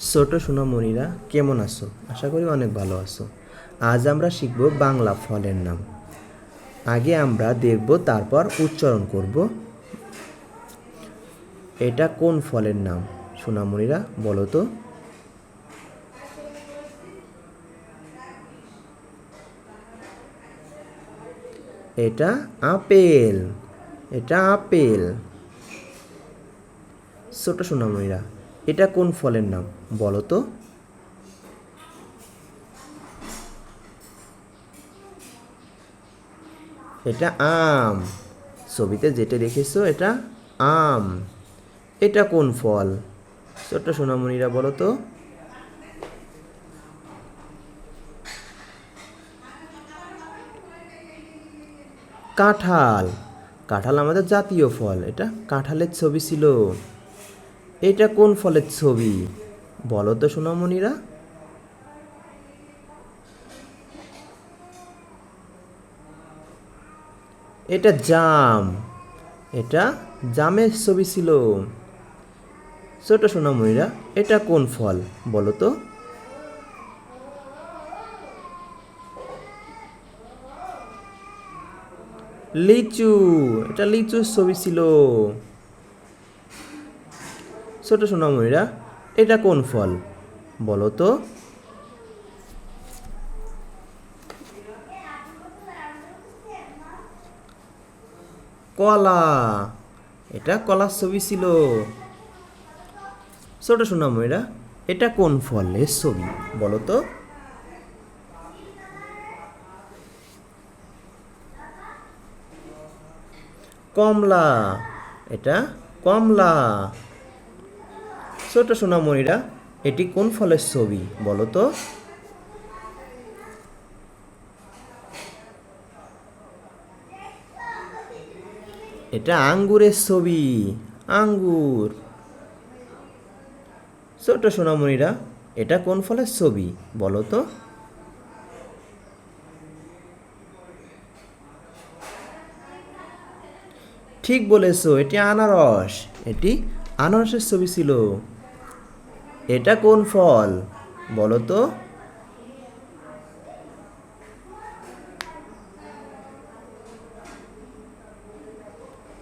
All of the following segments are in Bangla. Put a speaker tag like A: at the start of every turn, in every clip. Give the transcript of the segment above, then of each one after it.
A: ছোট সোনামণিরা কেমন আছো? আশা করি অনেক ভালো আছো। আজ আমরা শিখব বাংলা ফলের নাম। আগে আমরা দেখব, তারপর উচ্চারণ করব। এটা কোন ফলের নাম? সোনামণিরা, বলো তো। এটা আপেল। এটা আপেল। ছোট সোনামণিরা এটা কোন ফলের নাম? বলো তো। এটা আম। ছবিতে যেটা দেখেছ, এটা আম। এটা কোন ফল? ছোট্ট সোনামণিরা, বলো তো। কাঁঠাল। কাঁঠাল আমাদের জাতীয় ফল। এটা কাঁঠালের ছবি ছিল। এটা কোন ফলের ছবি? বলো তো সোনামণিরা। এটা জাম। এটা জামের ছবি ছিল। ছোট সোনামণিরা, এটা কোন ফল? বলো তো। লিচু, এটা লিচুর ছবি ছিল। ছোট সোনামণিরা, এটা কোন ফল? বলো তো। কলা। এটা কলার ছবি ছিল। ছোট সোনামণিরা, এটা কোন ফলের ছবি? বলো তো। কমলা, এটা কমলা। ছোট সোনামণিরা, এটি কোন ফলের ছবি বলো তো? এটা আঙ্গুরের ছবি, আঙ্গুর। ছোট সোনামণিরা, এটা কোন ফলের ছবি বলো তো? ঠিক বলেছ, এটি আনারস। এটি আনারসের ছবি ছিল। এটা কোন ফল? বলো তো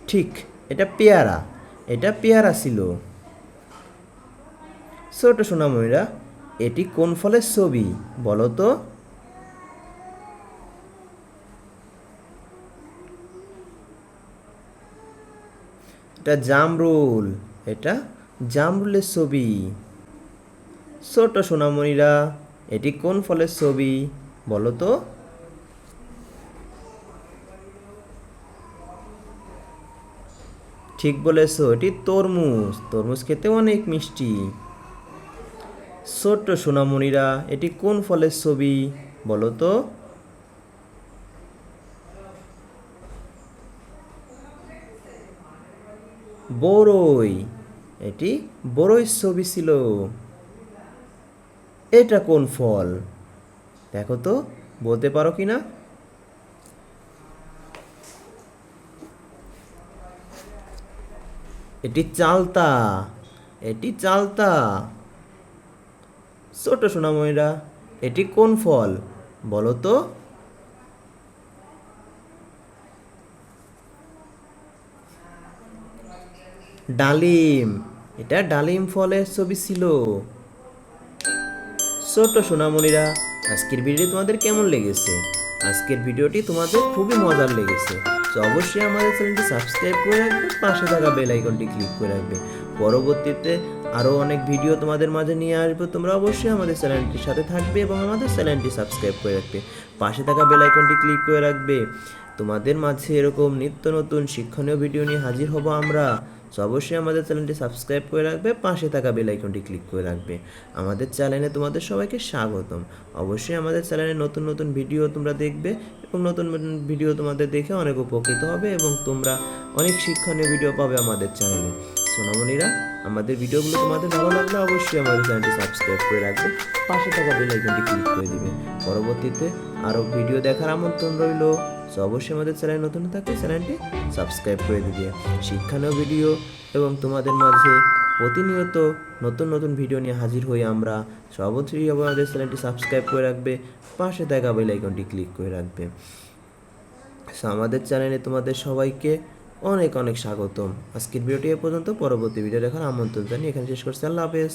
A: ঠিক, এটা পেয়ারা। এটা পেয়ারা ছিল। ছোট সোনামণিরা, এটি কোন ফলের ছবি? বলো তো এটা জামরুল। এটা জামরুলের ছবি। ছোট সোনামণিরা, এটি কোন ফলের ছবি বলো তো? ঠিক বলেছ, এটি তরমুজ। তরমুজ খেতে অনেক মিষ্টি। ছোট্ট সোনামণিরা, এটি কোন ফলের ছবি বলো তো? বড়ই এটি বড়ই ছবি ছিল। এটা কোন ফল? দেখো তো, বলতে পারো কি না? এটি চালতা এটি চালতা। ছোট সোনাময়রা, এটি কোন ফল? বলো তো। ডালিম, এটা ডালিম ফলের ছবি ছিল। ছোট সোনামণিরা, আজকের ভিডিও তোমাদের কেমন লেগেছে? আজকের ভিডিওটি তোমাদের খুবই মজার লেগেছে। তো অবশ্যই আমাদের চ্যানেলটি সাবস্ক্রাইব করে রাখবে, পাশে থাকা বেল আইকনটি ক্লিক করে রাখবে। পরবর্তীতে আরও অনেক ভিডিও তোমাদের মাঝে নিয়ে আসবে। তোমরা অবশ্যই আমাদের চ্যানেলটির সাথে থাকবে এবং আমাদের চ্যানেলটি সাবস্ক্রাইব করে রাখবে। পাশে থাকা বেল আইকনটি ক্লিক করে রাখবে। তোমাদের মাঝে এরকম নিত্য নতুন শিক্ষণীয় ভিডিও নিয়ে হাজির হব আমরা। তো অবশ্যই আমাদের চ্যানেলটি সাবস্ক্রাইব করে রাখবে, পাশে থাকা বেল আইকনটি ক্লিক করে রাখবে। আমাদের চ্যানেলে তোমাদের সবাইকে স্বাগতম। অবশ্যই আমাদের চ্যানেলে নতুন নতুন ভিডিও তোমরা দেখবে এবং নতুন নতুন ভিডিও তোমাদের দেখে অনেক উপকৃত হবে এবং তোমরা অনেক শিক্ষণীয় ভিডিও পাবে আমাদের চ্যানেলে। সোনামণিরা, আমাদের ভিডিওগুলো তোমাদের ভালো লাগলে অবশ্যই আমাদের চ্যানেলটি সাবস্ক্রাইব করে রাখবে, পাশে থাকা বেল আইকনটি ক্লিক করে দিবে। পরবর্তীতে আরও ভিডিও দেখার আমন্ত্রণ রইল। সো অবশ্যই আমাদের চ্যানেল নতুন থাকলে চ্যানেলটি সাবস্ক্রাইব করে দিবে। শিক্ষণীয় ভিডিও এবং তোমাদের মাঝে প্রতিনিয়ত নতুন নতুন ভিডিও নিয়ে হাজির হই আমরা। সো অবশ্যই আমাদের চ্যানেলটি সাবস্ক্রাইব করে রাখবে। পাশে দেখা বেল আইকনটি ক্লিক করে রাখবে। সো আমাদের চ্যানেলে তোমাদের সবাইকে অনেক অনেক স্বাগতম। আজকের ভিডিওটি এ পর্যন্ত। পরবর্তী ভিডিও দেখার আমন্ত্রণ জানিয়ে এখানে শেষ করছি। আল্লাহ হাফেজ।